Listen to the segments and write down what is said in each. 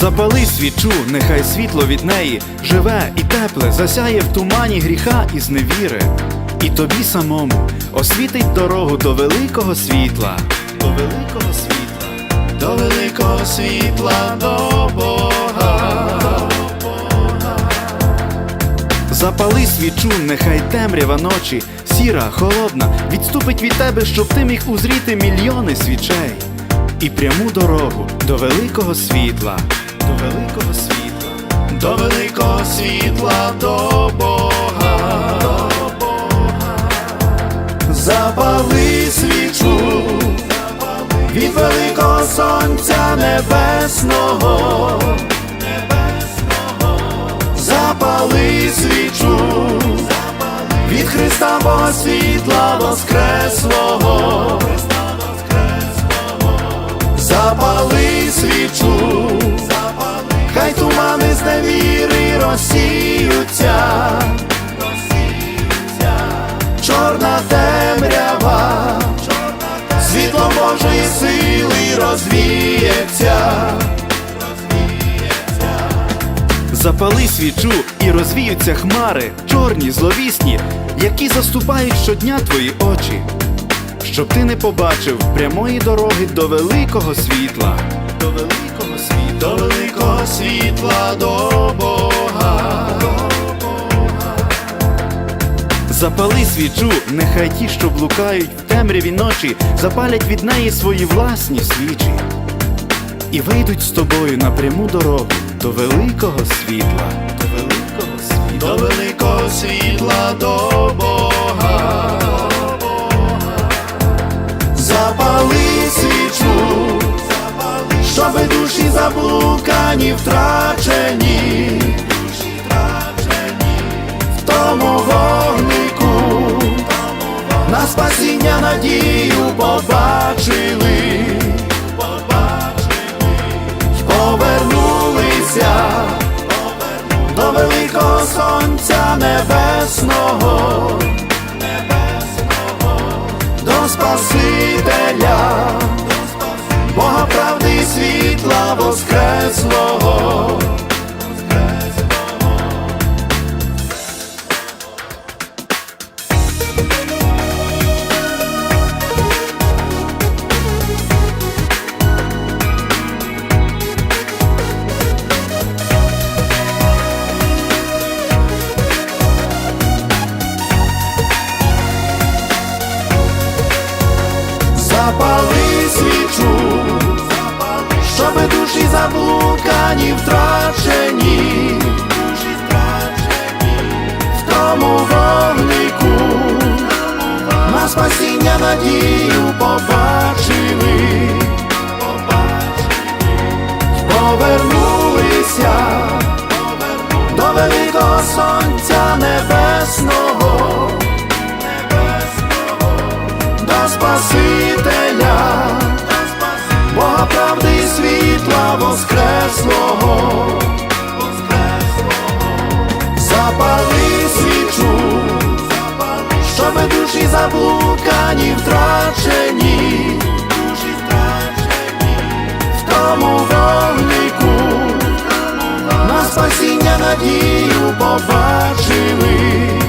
Запали свічу, нехай світло від неї живе і тепле, засяє в тумані гріха і зневіри. І тобі самому освітить дорогу до великого світла, до великого світла, до великого світла, до Бога. Запали свічу, нехай темрява ночі, сіра, холодна, відступить від тебе, щоб ти міг узріти мільйони свічей. І пряму дорогу до великого світла, до великого світла, до великого світла, до Бога. До Бога. Запали свічу від великого сонця небесного. Запали свічу від Христа Бога світла Воскреслого. Запали свічу, хай тумани з невіри розсіються, чорна темрява, світло Божої сили розвіється. Запали свічу і розвіються хмари, чорні, зловісні, які заступають щодня твої очі, щоб ти не побачив прямої дороги до великого світла, до великого світла, до великого світла, до Бога. Запали свічу, нехай ті, що блукають в темряві ночі, запалять від неї свої власні свічі і вийдуть з тобою на пряму дорогу до великого світла, до великого світла, до великого світла, до Бога. Щоби душі заблукані, втрачені, в тому вогнику, на спасіння надію побачили. повернулися до великого сонця небесного, Запали свічу, щоби душі заблукані, втрачені, в тому вогнику, на спасіння надію побачили, повернулися до великого сонця небесного. Спасителя, правди і світла Воскреслого, запали свічу, щоби душі заблукані, втрачені, в тому вогнику, на спасіння надію побачили.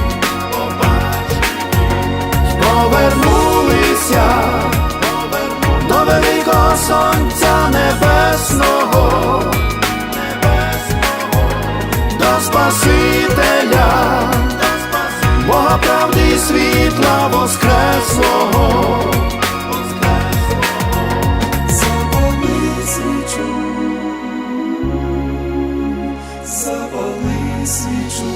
світла воскреслого. Запали свічу,